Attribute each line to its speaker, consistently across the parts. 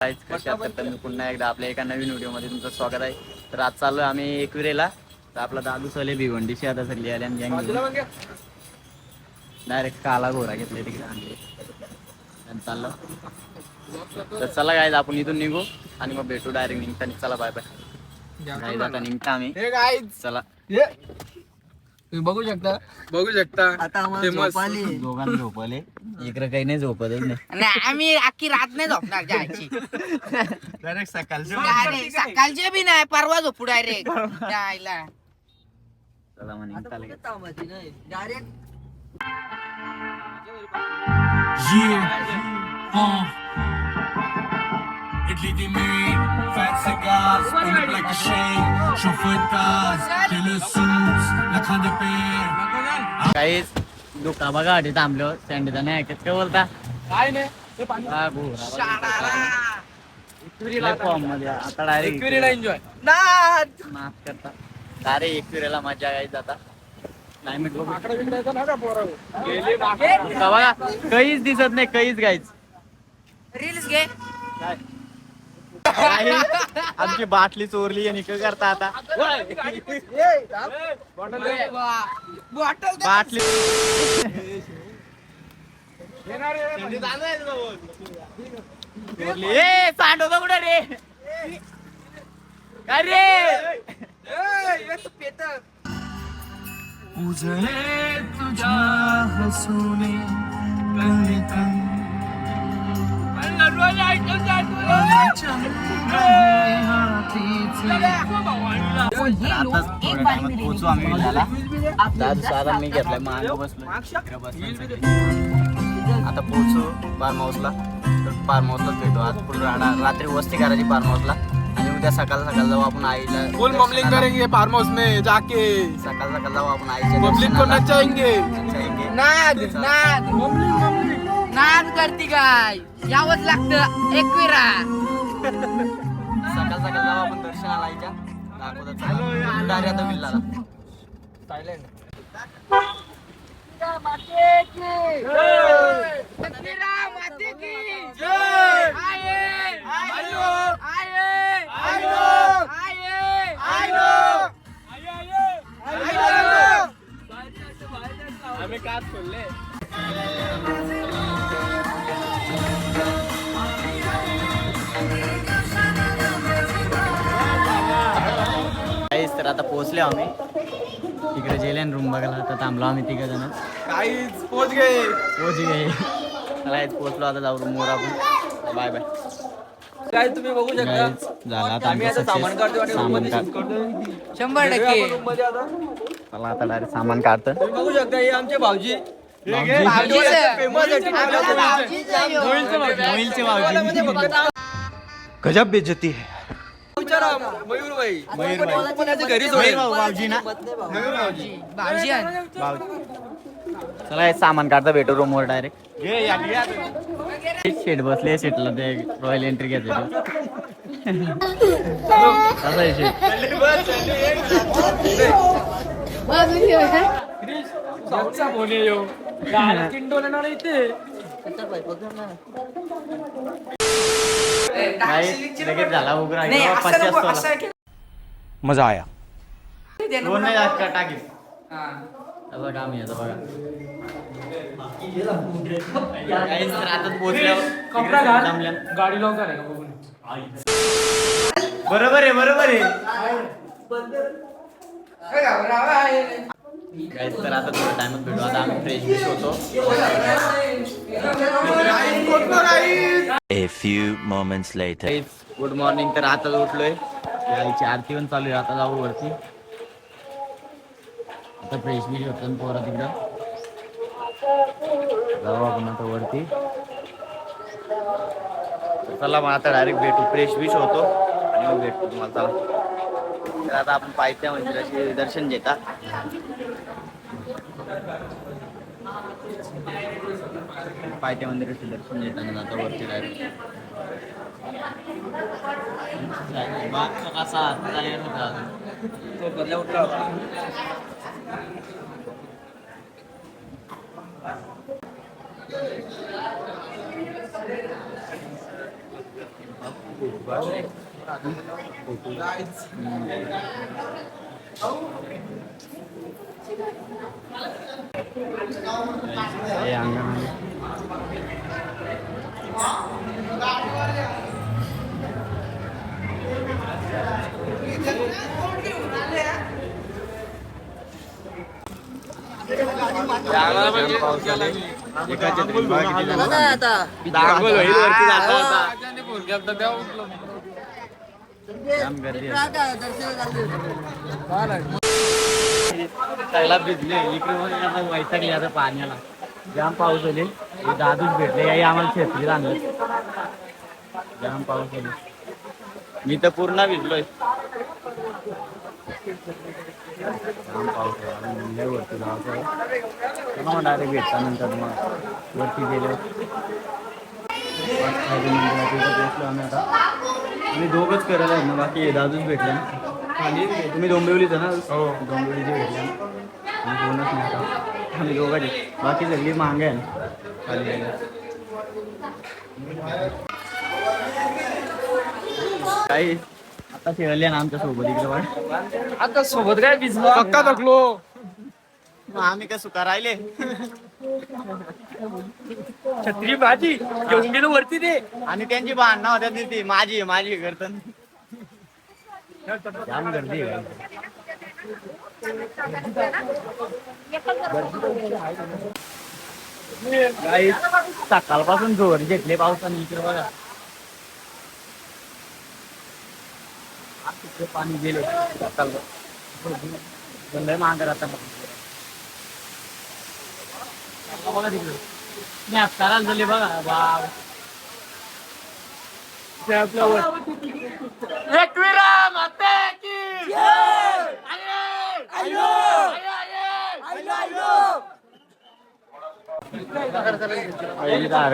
Speaker 1: काहीच कशा आहात तर मी पुन्हा एकदा आपल्या एका नवीन व्हिडिओमध्ये तुमचं स्वागत आहे. तर आज चाललो आम्ही एकविरेला. तर आपला दादू चले भिवंडीशी आता सगळी आले आणि गँग डायरेक्ट काला घोरा घेतले तिकडे आणले. आणि चाललो. तर चला काय आपण इथून निघू आणि मग भेटू डायरेक्ट निघताना. चला बाय बाय नाही आता निघता आम्ही. चला.
Speaker 2: तुम्ही बघू शकता बघू शकता
Speaker 3: आता
Speaker 2: Famous.
Speaker 3: आम्हाला झोप आली
Speaker 1: दोघांना झोपले इकडे काही नाही झोपतच नाही
Speaker 3: नाही आम्ही अख्खी रात नाही झोपणार जायची
Speaker 1: डायरेक्ट सकाळची
Speaker 3: डायरेक्ट सकाळचे बी नाही परवा झोपू डायरेक्ट जायला
Speaker 1: चला लगेच.
Speaker 4: Yeah. Uh. Italy Black La.
Speaker 1: काहीच. दुखा बघा वाटे थांबलो. सँडीचा नाही ऐकत काय बोलता?
Speaker 2: काय नाही
Speaker 1: हा, मध्ये आता डायरेक्ट
Speaker 2: एन्जॉय
Speaker 1: माफ करता. डायरेक्ट एकविरेला मजा काही जाता क्लायमेट बघू.
Speaker 2: आकडा बिकडायचा ना का पोरा. गेले मागे
Speaker 1: दुखा बघा. काहीच दिसत नाही काहीच गायच
Speaker 3: रील्स घे.
Speaker 1: आमची बाटली चोरली आणि काय करता आता.
Speaker 3: बाटली.
Speaker 1: चोरली. ए सांड होता कुठे रे? काय रे?
Speaker 4: उजळे तुझ्या हसूने पहले तन
Speaker 1: पोचू आम्ही विड्याला. दादू साधा मी घेतलाय मागे बसलो आता पोहोचू फार्म हाऊसला तर फार्म हाऊसलाच भेटू आज पूर्ण राहणार रात्री वस्ती करायची फार्म हाऊसला आणि उद्या सकाळ सकाळ जाऊ आपण आईला
Speaker 2: फुल
Speaker 1: मम्बलिंग
Speaker 2: करेंगे फार्म हाउस में जाके
Speaker 1: सकाळ सकाळ जाऊ आपण आईच्या
Speaker 2: पब्लिक को
Speaker 1: दर्शनाला.
Speaker 2: नचाएंगे
Speaker 3: नाद नाद मम्बलिंग नाद करती गाय यावंच लागतं. एकविरा
Speaker 1: सकाळ सकाळ जाऊ आपण दर्शनाला आईच्या दाखवतात
Speaker 3: आयो! आये!
Speaker 2: आम्ही काच खोलले.
Speaker 1: आता पोहोचले आम्ही. तिकडे जेलेन रूम बघायला. आता थांबलो आम्ही तिघ जण
Speaker 2: गाईज पोच गए.
Speaker 1: पोहोच गे चला इथं पोहोचलो. आता जाऊ रूमवर आपण. बाय बाय
Speaker 2: काय तुम्ही बघू
Speaker 1: Guys, झालं आता
Speaker 2: आम्ही आता सामान. काढतो आणि
Speaker 1: सामान
Speaker 2: रूममध्ये
Speaker 1: काढ-
Speaker 2: shift करतो.
Speaker 3: शंभर टक्के.
Speaker 2: मध्ये आता.
Speaker 1: चला आता डायरेक्ट सामान काढतं.
Speaker 2: बघू शकता हे आमचे भाऊजी.
Speaker 3: हो.
Speaker 1: भाऊजी.
Speaker 5: गजब बेइज्जती है.
Speaker 2: विचारा मयूर भाई
Speaker 1: मयूर भाई.
Speaker 2: घरी
Speaker 1: मयूर
Speaker 2: सोडेल
Speaker 1: भाऊ, भाऊजी ना.
Speaker 3: भाऊजी आहे.
Speaker 1: चला हे सामान काढता भेटू रूमवर डायरेक्ट शेट बसले शेटला ते रॉयल एंट्री घेतली. असं आहे शेट
Speaker 2: भाऊचा फोन आहे ह्यो. गाला किंडोला ना इथे.
Speaker 1: नाही लगेच झाला उघडा
Speaker 3: नाही असं नको असं
Speaker 1: पचास
Speaker 3: केलं.
Speaker 5: मजा आया.
Speaker 1: दोन नाही जात का टाकीस असं काम आहे आता बघा. काहीच तर आता पोहोचल्यावर
Speaker 2: कपडा
Speaker 1: तिकडे
Speaker 2: घाल.
Speaker 1: थांबल्या.
Speaker 2: गाडी लॉक झाली का बघून?
Speaker 1: बरोबर आहे बरोबर आहे. तर आता थोडं टाइमच भेटू. आता आम्ही फ्रेश बिश होतो.
Speaker 6: A few moments later.
Speaker 1: Good morning तर आता उठलोय. आईची आरती पण चालू आहे. आता जाऊ वरती. आता फ्रेश बिश होतो पोरा तिकडं. जाऊ आपण आता वरती. चला मग आता डायरेक्ट भेटू. फ्रेश बिश होतो. आणि मग भेटतो तुम्हाला. चला. तर आता आपण पायथ्या मंदिराचे दर्शन घेता. पायथ्या मंदिराचे दर्शन घेताना आता वरती डायरेक्ट कसा चालेल होता
Speaker 2: तो बदल्या उठला
Speaker 1: हे अंगण आहे. एकाच्या आहे. त्याला भिजले. इकडे आता पाण्याला. जाम पाऊस आले हे दादूच भेटले याही आम्हाला छत्री आणलं. जाम पाऊस आले मी तर पूर्ण भिजलोय. जाम पाऊस आहे. वरती जायचं मग डायरेक्ट भेटल्यानंतर मग. वरती गेलो आम्ही आता. आम्ही दोघंच करायला आहे ना बाकी हे दादूच भेटले खाली तुम्ही डोंबिवलीचं ना? हो. डोंबिवलीचे भेटले आम्ही कोणच नाही आम्ही दोघंच. बाकी सगळी मागे आहे ना. गेले काही आता खेळले ना आमच्यासोबत इकडे वाट
Speaker 2: आता सोबत काय भिजलो पक्का थकलो
Speaker 1: मग आम्ही काय सुका राहिले?
Speaker 2: छत्री माझी घेऊन गेलो वरती ते.
Speaker 1: आणि त्यांची भांडणं होत्या ती माझी माझी करतात जाम गर्दी आहे. गावी. गाई सकाळपासून जोर घेतले पावसाने इकडे बघा आज तिकडे पाणी गेले सकाळपासून लय मांगर आता बघा तिकडे मी करायला झाले बघा वाव ते आपल्यावर एकविरा माते की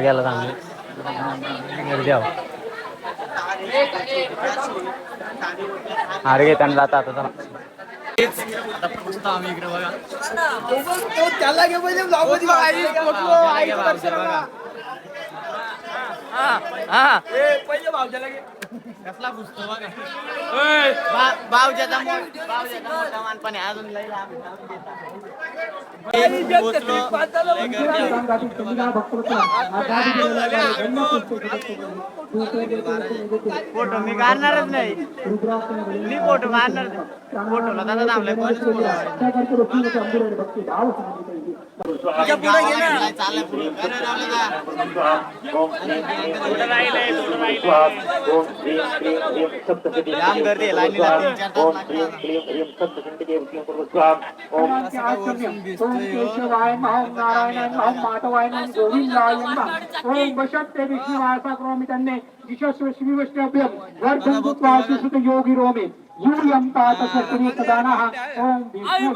Speaker 1: गेला चांगले गर्दी आहो हार घेताना जाता आता चला आम्ही इकडे बघा
Speaker 2: त्याला घे पहिले पहिले भावच्याला घे.
Speaker 1: कसला पुसतो बघा बा- बावजाचा मो- बावजाचा मोठा मानपणे अजून लई लांब आहे. पोहोचलो. लई गर्दी आहे. फोटो मी काढणारच नाही मी फोटो काढणार नाही. फोटोला दादा थांबलाय
Speaker 7: करोमि तन्ने योगी रोमे यूयं पात सत्रि सदानः ओम
Speaker 1: विष्णु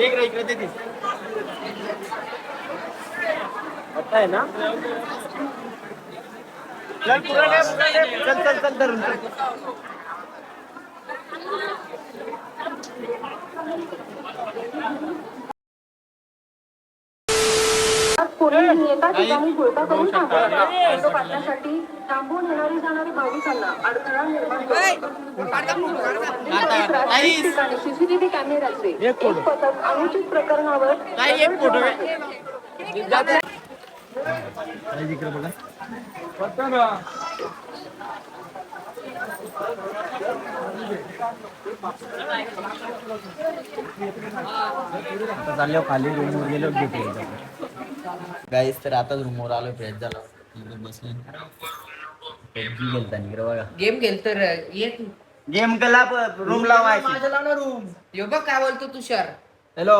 Speaker 1: इकडे ते आता आहे ना? चल पुढे चल चल चल धरून चल
Speaker 8: एका ठिकाणी घोळका करून थांबवला थांबून येणारी जाणारी भाविकांना अडथळा निर्माण. ठिकाणी सीसीटीव्ही कॅमेऱ्याचे एक पथक अनुचित प्रकरणावर.
Speaker 1: आता चाललो खाली रूमवर गेलो भेटले गाईस तर आताच रूमवर आलो फ्रेश झालो. बसले. गेलता इकडे बघा.
Speaker 3: गेम खेळ तर येत
Speaker 1: गेम केला रूम लावायची.
Speaker 3: यो बघ काय बोलतो तुषार.
Speaker 2: हॅलो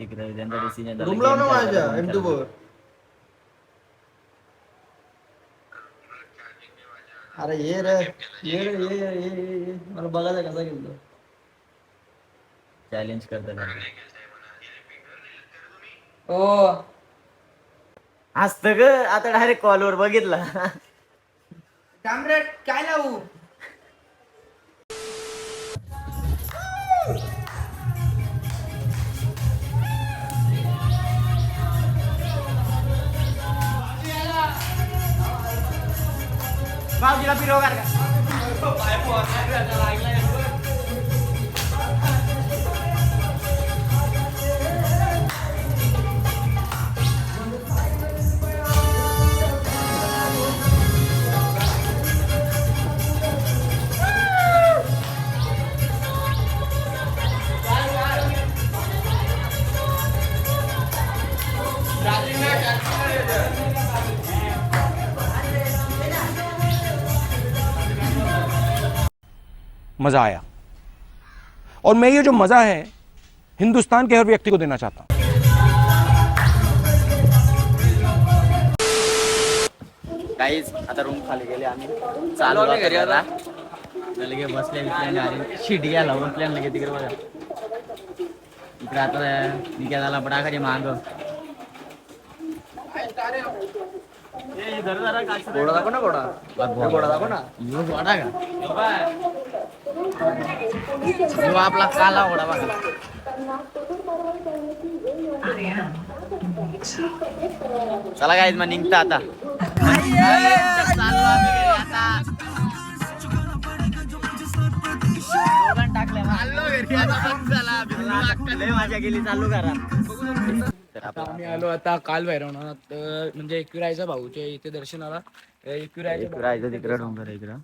Speaker 1: तिकडे त्यांचा डिसिजन
Speaker 2: रूम लाव ना माझ्या एम टू फोर अरे ये रे ये रे ये ये ये ये. मला बघायचं कसा गेलो
Speaker 1: चॅलेंज करतात.
Speaker 3: हो.
Speaker 1: असतं ग आता डायरेक्ट कॉलवर बघितला.
Speaker 3: तांबरट काय लावू?
Speaker 1: भाऊजीला फिरव का.
Speaker 5: मज़ा आया। और मैं ये जो मज़ा है हिंदुस्तान के हर व्यक्ति को देना चाहता हूँ।
Speaker 1: काहीच आता रूम खाली गेले आम्ही. चालू घरी आता. लगे बसले बिसले गाडी शिटी घ्यायला बसल्या लगे तिकडे बघा. इकडे आता निघ्या झाला पडाखाची मांग. घोडा दाखव ना घोडा घोडा दाखव ना. का? आपला काला घोडा बघा. चला काय मग निघता आता. चाललो आम्ही घरी. आता. दोघांना टाकलंय मग. लय मजा केली चालू करा तर आपण
Speaker 2: आम्ही आलो आता काल भैरवनाथ अं, म्हणजे एकविरायचा भाऊच्या इथे दर्शनाला
Speaker 1: इकडं राहायचं तिकडं डोंगर आहे इकडं.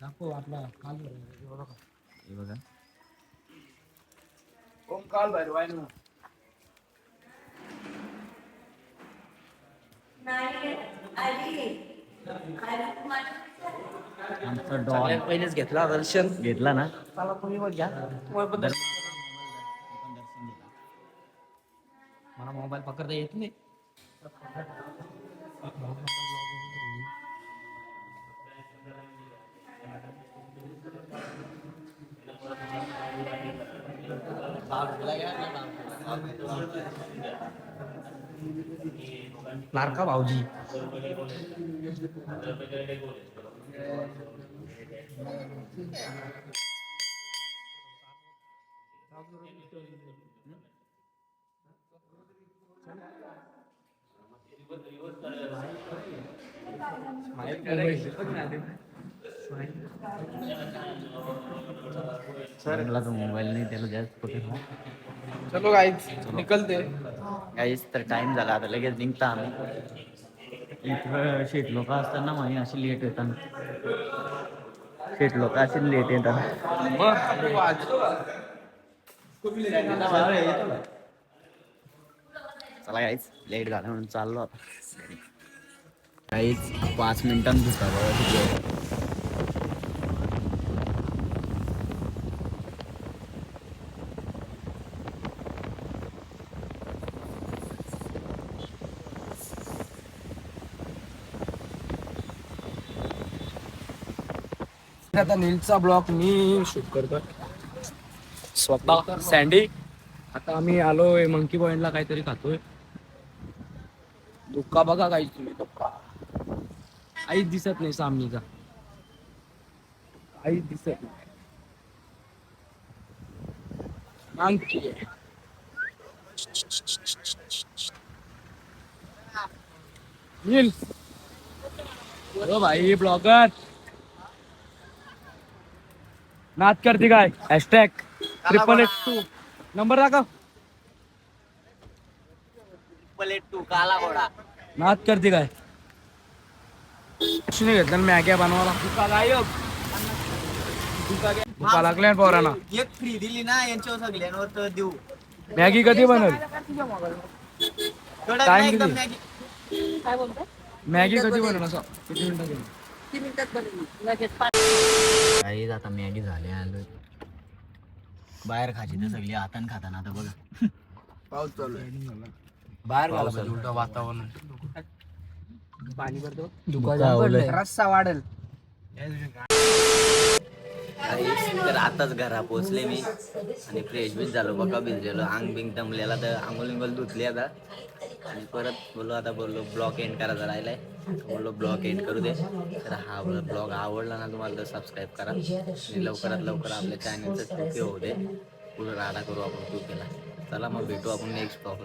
Speaker 2: दाखव आपला काल
Speaker 1: हे बघा.
Speaker 2: ओम काल भैरव आहे ना
Speaker 1: आमचं डॉन
Speaker 2: पहिलेच घेतला दर्शन.
Speaker 1: घेतला ना?
Speaker 2: चला तुम्ही पण घ्या तुम्हाला पण दर्शन. मोबाईल पकडता येत नाही. लारका भाऊजी.
Speaker 1: तो मोबाईल नाही त्याला जास्त पकडला
Speaker 2: चलो गाईज निकलते.
Speaker 1: काहीच तर टाइम झाला आता लगेच निघता आम्ही. इथं शेट लोक असताना म्हणे अशी लेट येतात. शेट लोक अशी लेट येतात. चला काहीच लेट झाला म्हणून चाललो आता. काहीच पाच मिनिटांत किती आहे.
Speaker 2: आता नीलचा ब्लॉग मी शूट करतोय. स्वतः सँडी आता आम्ही आलोय मंकी पॉइंटला काहीतरी खातोय. धुक्का बघा काही तुम्ही धुक्का काहीच दिसत नाही सामनीचा. काहीच दिसत नाही. नील. ओ भाई ब्लॉगर नाच करते काय? Hashtag triple eight two number दाखव
Speaker 1: प्लेट टू काला
Speaker 2: नाच करते काय? नाही घेतलं मॅग्या बनवायला. तुका गायब तुका लागल्या ना पोरांना.
Speaker 1: एक फ्री दिली ना यांच्यावर सगळ्यांवर तर देऊ.
Speaker 2: मॅगी कधी बनल?
Speaker 1: कडक
Speaker 2: Time
Speaker 1: नाही एकदम
Speaker 2: किती?
Speaker 1: मॅगी.
Speaker 2: मॅगी कधी बनल असं? किती मिनिटं
Speaker 1: काही आता मॅगी झाली आलो. बाहेर खायची तर सगळी हातान खाताना आता बघा.
Speaker 2: पाऊस चालू आहे. बाहेर घाला पाहिजे उलट वातावरण. पाणी भरतो
Speaker 3: रस्सा वाढल.
Speaker 1: तर आताच घरा पोचले मी आणि फ्रेश बीच झालो बघा भिजलेलो. अंग बिंग दमलेला तर आंघोल इंगोल धुतली आता. आणि परत बोललो आता बोललो ब्लॉग एंड करायचा राहिलाय. बोललो ब्लॉग एंड करू दे. तर हा ब्लॉग आवडला ना तुम्हाला तर सबस्क्राईब करा. आणि लवकरात लवकर आपल्या चॅनलचं टोके होऊ दे. पुढे राडा करू आपण टोकेला चला मग भेटू आपण नेक्स्ट ब्लॉग